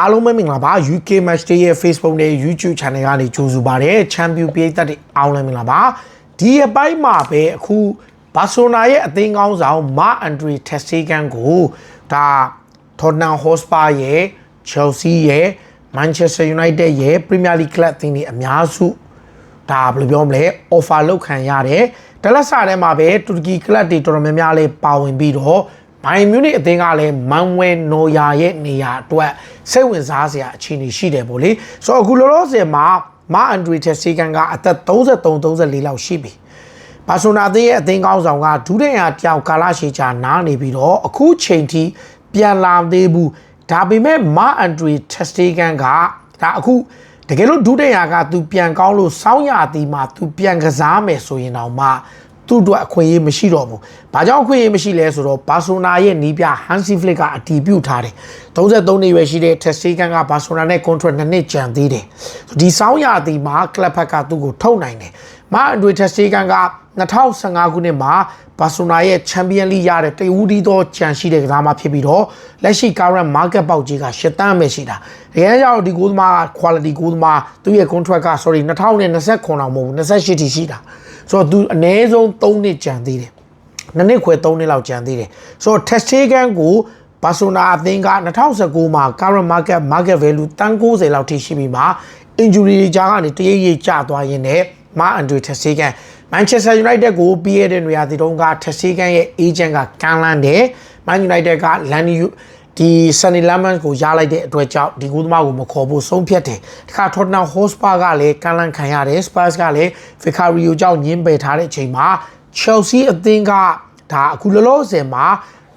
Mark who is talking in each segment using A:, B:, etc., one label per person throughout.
A: အားလုံးပဲမင်္ဂလာပါ UK Match Day ရဲ့ Facebook နဲ့ YouTube Channel ကနေကြိုဆိုပါရစေချန်ပီယံပြည်သက်တွေအားလုံးမင်္ဂလာပါဒီအပိုင်းမှာပဲအခုဘာဆိုနာရဲ့အသင်းကောင်းဆောင်မာအန်ဒရီတက်စတီဂန်ကိုဒါထော်နမ်ဟော့စပါရဲ့ Chelsea ရဲ့ Manchester United ရဲ့ Premier League Club အသင်းတွေအများစုဒါဘယ်လိုပြောမလဲ offer လုပ်ခံရတယ်ဒလက်ဆာထဲမှာပဲတူရကီကလပ်တွေတော်တော်များများလေးပါဝင်ပြီးတော့ ဘိုင်မြူနစ်အသင်းကလည်းမန်ဝဲနော်ယာရဲ့နေရာအတွက်စိတ်ဝင်စားစရာအခြေအနေရှိတယ်ပေါ့လေဆိုတော့အခုလောလောဆယ်မှာမာအန်ဒရီတက်စီကန်ကအသက်33 34လောက်ရှိပြီဘာဆိုနာသေးရဲ့အသင်းကောင်းဆောင်ကဒူးတဲ့ရာပြောင်ကာလရှည်ချာနားနေပြီးတော့အခုချိန်ထိပြန်လာသေးဘူးဒါပေမဲ့မာအန်ဒရီတက်စတီကန်ကဒါအခုတကယ်လို့ဒုတိယကသူပြန်ကောင်းလို့စောင်းရသည်မှာသူပြန်ကစားမယ်ဆိုရင်တော့မှ သူ့အတွက်အခွင့်အရေးမရှိတော့ဘူး။ဘာကြောင့်အခွင့်အရေးမရှိလဲဆိုတော့ဘာဆိုနာရဲ့နီးပြဟန်စီဖလစ်ကအတီးပြုတ်ထားတယ်။33နှစ်ရွယ်ရှိတဲ့တက်စတီကန်ကဘာဆိုနာနဲ့ contract နှစ်နှစ်ကြံသေးတယ်။ဒီစောင်းရသည်မှာကလပ်ဖက်ကသူ့ကိုထုတ်နိုင်တယ်။မာအန်ဒရီတက်စတီကန်က 2015ခုနှစ်မှာဘာဆိုနာရဲ့ချန်ပီယံလိရတဲ့တဝူဒီသောချန်ရှိတဲ့ကစားမဖြစ်ပြီးတော့လက်ရှိ current market ပေါက်ကြီးက8တန်းပဲရှိတာ။တကယ်ကြောင့်ဒီကိုသမား quality ကိုသမားသူ့ရဲ့ contract က sorry 2029အောင်မဟုတ်ဘူး28ထိရှိတာ။ဆိုတော့သူအနည်းဆုံး3နှစ်ကြံသေးတယ်။နှစ်နှစ်ခွဲ3နှစ်လောက်ကြံသေးတယ်။ဆိုတော့ Testegan ကိုဘာဆိုနာအသင်းက2019မှာ current market market value တန်း90လောက်ထိရှိပြီးမှ injury တွေကြားကနေတရိပ်ရိပ်ကျသွားရင်းနဲ့မာအန်ဒရီတက်စီကန် မန်ချက်စတာယူနိုက်တက်ကိုပြီးရတဲ့နေရာဒီတုန်းကတက်စီကန်ရဲ့ agent ကကန်လန်းတယ်မန်ယူနိုက်တက်ကလန်နီယူဒီဆန်နီလမ်မန်ကိုရလိုက်တဲ့အတွက်ကြောင့်ဒီကူးသမားကိုမခေါ်ဖို့ဆုံးဖြတ်တယ်တခါထော်တနမ်ဟော့စပါကလည်းကန်လန်းခံရတယ်စပါစ်ကလည်းဖီကာရီယိုကြောင့်ညင်းပယ်ထားတဲ့အချိန်မှာချယ်ဆီအသင်းကဒါအခုလောလောဆယ်မှာ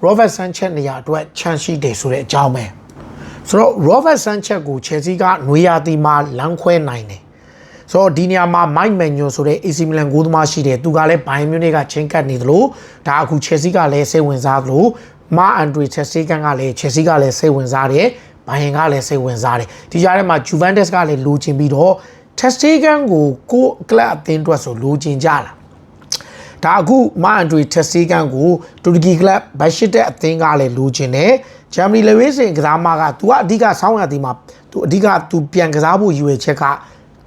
A: Robert Sanchez နေရာအတွက်ချန်ရှိတယ်ဆိုတဲ့အကြောင်းပဲဆိုတော့ Robert Sanchez ကို Chelsea ကနွေရာသီမှာလမ်းခွဲနိုင်တယ် ဆိုတော့ဒီနေရာမှာ Mike Manuel ဆိုတဲ့ AC Milan ဂိုးသမားရှိတယ်သူကလည်း Bayern Munich ကချင်းကပ်နေသလိုဒါအခု Chelsea ကလည်းစိတ်ဝင်စားသလို Mark Andre Ter Stegen ကလည်း Chelsea ကလည်းစိတ်ဝင်စားတယ်ဘိုင်ကလည်းစိတ်ဝင်စားတယ်ဒီကြားထဲမှာ Juventus ကလည်းလိုချင်ပြီးတော့ Ter Stegen ကိုကိုကလပ်အသင်းအတွက်ဆိုလိုချင်ကြတာဒါအခုမန်ဒရီတက်စီကန်ကိုတူရကီကလပ်ဘတ်ရှစ်တဲ့အသင်းကလည်းလိုချင်တယ်ဂျာမနီလေဝေးစင်ကစားမကသူကအဓိကဆောင်းရသည်မှာသူအဓိကသူပြန်ကစားဖို့ရည်ရွယ်ချက်က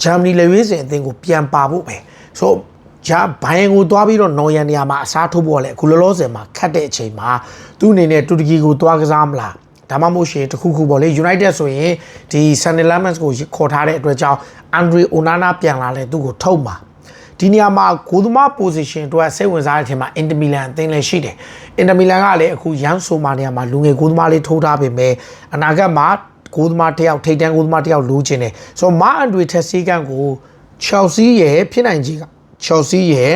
A: ဂျာမနီလေဝေးစင်အသင်းကိုပြန်ပါဖို့ပဲဆိုဂျာဘိုင်ယန်ကိုသွားပြီးတော့နော်ယန်နေရာမှာအစားထိုးဖို့လဲအခုလောလောဆယ်မှာခတ်တဲ့အချိန်မှာသူ့အနေနဲ့တူရကီကိုသွားကစားမလားဒါမှမဟုတ်ရှင်တခုခုပေါ့လေ United ဆိုရင်ဒီ Sunny Lemons ကိုခေါ်ထားတဲ့အတွက်ကြောင့် Andre Onana ပြန်လာလဲသူ့ကိုထုတ်မှာဒီနေရာမှာဂိုးသမား position အတွက်စိတ်ဝင်စားတဲ့အချိန်မှာ Inter Milan အသင်းလည်းရှိတယ် Inter Milan ကလည်းအခုရန်ဆိုမာနေရာမှာလူငယ်ဂိုးသမားလေးထိုးထားပေမဲ့အနာဂတ်မှာ ဂိုးသမားတစ်ယောက်ထိပ်တန်းဂိုးသမားတစ်ယောက်လိုချင်တယ်ဆိုတော့မာအန်ဒရီတက်စီကန်ကို Chelsea ရဲ့ဖြစ်နိုင်ကြီးက Chelsea ရဲ့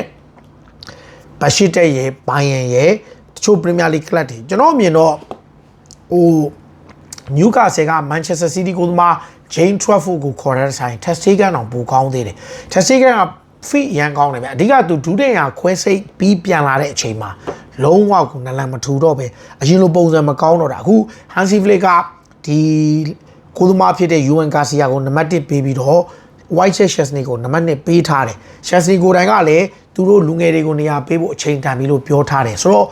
A: ဘရှစ်တက်ရဲ့ဘိုင်ယန်ရဲ့တချို့ Premier League ကလပ်တွေကျွန်တော်အမြင်တော့ဟိုနျူကာဆယ်ကမန်ချက်စတာစီးတီးကိုသမားဂျိမ်းထရက်ဖို့ကိုခေါ်တဲ့ဆိုင်တက်စီကန်အောင်ပိုကောင်းသေးတယ်တက်စီကန်ကဖိရန်ကောင်းတယ်ဗျအဓိကသူဒူးတဲ့ရာခွဲစိတ်ပြီးပြန်လာတဲ့အချိန်မှာလုံးဝကိုနလန်မထူတော့ပဲအရင်လိုပုံစံမကောင်းတော့တာအခုဟန်စီဖလစ်က ဒီကိုသမားဖြစ်တဲ့ UN Garcia ကိုနံပါတ်1ပေးပြီးတော့ White Chestney ကိုနံပါတ်1ပေးထားတယ် Chestney ကိုယ်တိုင်ကလည်းသူတို့လူငယ်တွေကိုနေရာပေးဖို့အချိန်တန်ပြီလို့ပြောထားတယ်ဆိုတော့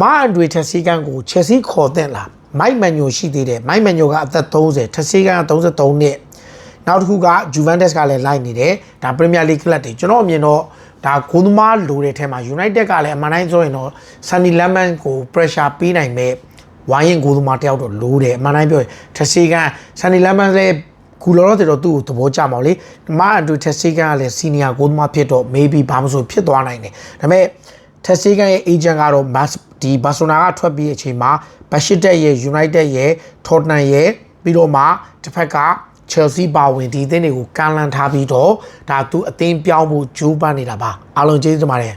A: မာအန်ဒရီတက်စီကန်ကို Chelsea ခေါ်တဲ့လားမိုက်မန်ညိုရှိသေးတယ်မိုက်မန်ညိုကအသက်30တက်စီကန်က33နှစ်နောက်တစ်ခုက Juventus ကလည်းလိုက်နေတယ်ဒါ Premier League ကလပ်တွေကျွန်တော်အမြင်တော့ဒါဂိုးသမားလိုတဲ့ထဲမှာ United ကလည်းအမှန်တိုင်းဆိုရင်တော့ Sunny Lemon ကို pressure ပေးနိုင်မဲ့ ဝိုင်းရင်ဂိုးသမားတယောက်တော့လိုတယ်အမှန်တိုင်းပြောရင်တက်စီကန် Sunny Lemon လည်းကူလောလောဆယ်တော့သူ့ကိုသဘောကျမှာလေမအတူတက်စီကန်ကလည်းစီနီယာကိုသမားဖြစ်တော့ maybe ဘာမှမဆိုဖြစ်သွားနိုင်တယ်ဒါပေမဲ့တက်စီကန်ရဲ့ agent ကတော့ဒီဘာဆိုနာကထွက်ပြီးအချိန်မှာဘတ်ရှစ်တက်ရဲ့ United ရဲ့ထော်တနန်ရဲ့ပြီးတော့မှတစ်ဖက်က Chelsea ပါဝင်ဒီအသင်းတွေကိုကန်လန်ထားပြီးတော့ဒါသူအသင်းပြောင်းဖို့ဂျိုးပန်းနေတာပါအားလုံးကျေးဇူးတင်ပါတယ်